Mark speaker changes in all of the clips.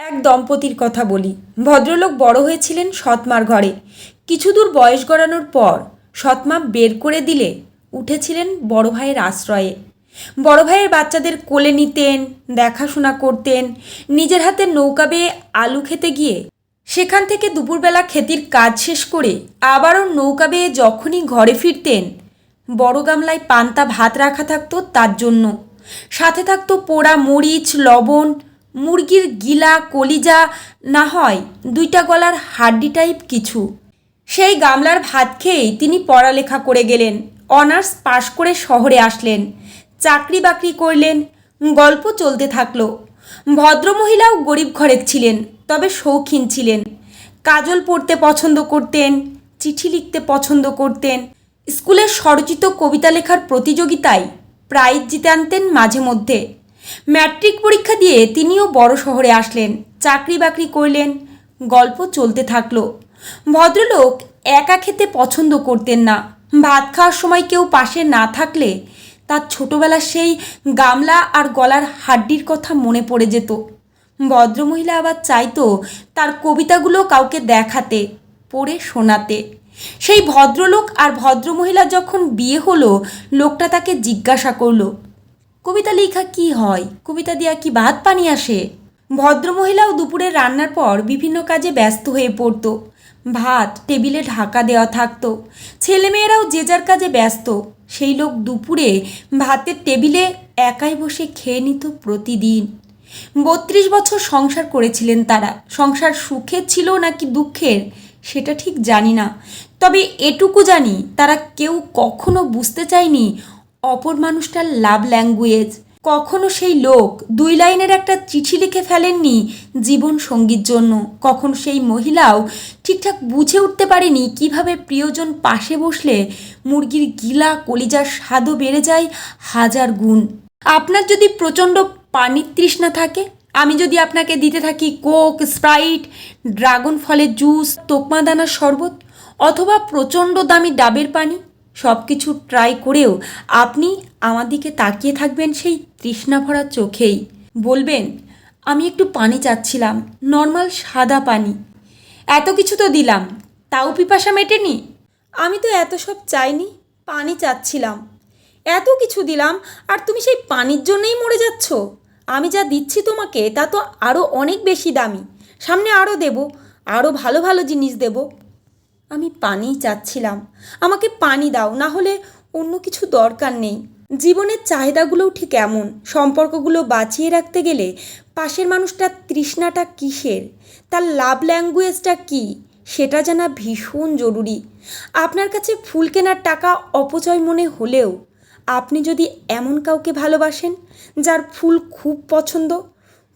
Speaker 1: এক দম্পতির কথা বলি। ভদ্রলোক বড় হয়েছিলেন সৎমার ঘরে। কিছু দূর বয়স গড়ানোর পর সৎমা বের করে দিলে উঠেছিলেন বড় ভাইয়ের আশ্রয়ে। বড় ভাইয়ের বাচ্চাদের কোলে নিতেন, দেখাশোনা করতেন, নিজের হাতে নৌকা বেয়ে আলু খেতে গিয়ে সেখান থেকে দুপুরবেলা ক্ষেতির কাজ শেষ করে আবারও নৌকা বেয়ে যখনই ঘরে ফিরতেন, বড় গামলায় পান্তা ভাত রাখা থাকতো তার জন্য। সাথে থাকতো পোড়া মরিচ, লবণ মুরগির গিলা, কলিজা না হয়, দুইটা গলার হাড্ডি টাইপ কিছু। সেই গামলার ভাত খেয়েই তিনি পড়ালেখা করে গেলেন, অনার্স পাশ করে শহরে আসলেন, চাকরি বাকরি করলেন, গল্প চলতে থাকল। ভদ্রমহিলাও গরিব ঘরের ছিলেন, তবে শৌখিন ছিলেন। কাজল পড়তে পছন্দ করতেন, চিঠি লিখতে পছন্দ করতেন স্কুলের স্বরচিত কবিতা লেখার প্রতিযোগিতায় প্রাইজ জিতে আনতেন মাঝে মধ্যে। ম্যাট্রিক পরীক্ষা দিয়ে তিনিও বড় শহরে আসলেন। চাকরি বাকরি করলেন, গল্প চলতে থাকল। ভদ্রলোক একা খেতে পছন্দ করতেন না। ভাত খাওয়ার সময় কেউ পাশে না থাকলে তার ছোটবেলার সেই গামলা আর গলার হাড্ডির কথা মনে পড়ে যেত। ভদ্রমহিলা আবার চাইতো তার কবিতাগুলো কাউকে দেখাতে, পড়ে শোনাতে। সেই ভদ্রলোক আর ভদ্রমহিলা যখন বিয়ে হলো, লোকটা তাকে জিজ্ঞাসা করল কবিতা লেখা কি হয়? কবিতা দিয়া কি ভাত পানি আসে? ভদ্রমহিলাও দুপুরে রান্নার পর বিভিন্ন কাজে ব্যস্ত হয়ে পড়ত। ভাত, টেবিলে ঢাকা দেওয়া থাকতো। ছেলেমেয়েরাও যে যার কাজে ব্যস্ত, সেই লোক দুপুরে ভাতের টেবিলে একাই বসে খেয়ে নিত প্রতিদিন। বত্রিশ বছর সংসার করেছিলেন তারা। সংসার সুখের ছিল নাকি দুঃখের, সেটা ঠিক জানি না। তবে এটুকু জানি, তারা কেউ কখনো বুঝতে চায়নি অপর মানুষটার লাভ ল্যাঙ্গুয়েজ কখনো সেই লোক দুই লাইনের একটা চিঠি লিখে ফেলেননি জীবন সঙ্গীর জন্য। কখনো সেই মহিলাও ঠিকঠাক বুঝে উঠতে পারেনি কীভাবে প্রিয়জন পাশে বসলে মুরগির গিলা কলিজার স্বাদও বেড়ে যায় হাজার গুণ। আপনার যদি প্রচণ্ড পানির তৃষ্ণা থাকে, আমি যদি আপনাকে দিতে থাকি কোক, স্প্রাইট, ড্রাগন ফলের জুস তোকমা দানার শরবত, অথবা প্রচণ্ড দামি ডাবের পানি সব কিছু ট্রাই করেও আপনি আমার দিকে তাকিয়ে থাকবেন সেই তৃষ্ণা ভরা চোখেই। বলবেন, আমি একটু পানি চাচ্ছিলাম নর্মাল সাদা পানি। এত কিছু তো দিলাম, তাও পিপাসা মেটেনি? আমি তো এত সব চাইনি, পানি চাচ্ছিলাম। এত কিছু দিলাম, আর তুমি সেই পানির জন্যই মরে যাচ্ছ। আমি যা দিচ্ছি তোমাকে, তা তো আরও অনেক বেশি দামি। সামনে আরও দেব আরও ভালো ভালো জিনিস দেব। আমি পানিই চাচ্ছিলাম। আমাকে পানি দাও, না হলে অন্য কিছু দরকার নেই। জীবনের চাহিদাগুলোও ঠিক এমন। সম্পর্কগুলো বাঁচিয়ে রাখতে গেলে পাশের মানুষটার তৃষ্ণাটা কিসের? তার লাভ ল্যাঙ্গুয়েজটা কী? সেটা জানা ভীষণ জরুরি। আপনার কাছে ফুল কেনার টাকা অপচয় মনে হলেও আপনি যদি এমন কাউকে ভালোবাসেন, যার ফুল খুব পছন্দ,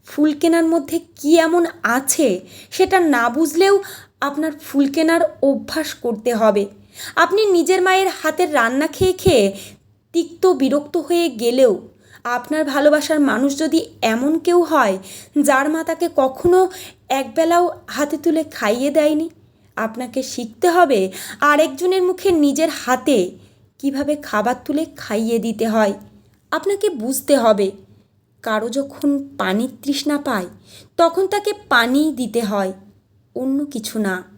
Speaker 1: ফুল কেনার মধ্যে কি এমন আছে সেটা না বুঝলেও আপনার ফুল কেনার অভ্যাস করতে হবে। আপনি নিজের মায়ের হাতের রান্না খেয়ে খেয়ে তিক্ত বিরক্ত হয়ে গেলেও আপনার ভালোবাসার মানুষ যদি এমন কেউ হয়, যার মা তাকে কখনো একবেলাও হাতে তুলে খাইয়ে দেয়নি, আপনাকে শিখতে হবে আরেকজনের মুখে নিজের হাতে কীভাবে খাবার তুলে খাইয়ে দিতে হয়। আপনাকে বুঝতে হবে, কারও যখন পানির তৃষ্ণা পায়, তখন তাকে পানিই দিতে হয়। অন্য কিছু না।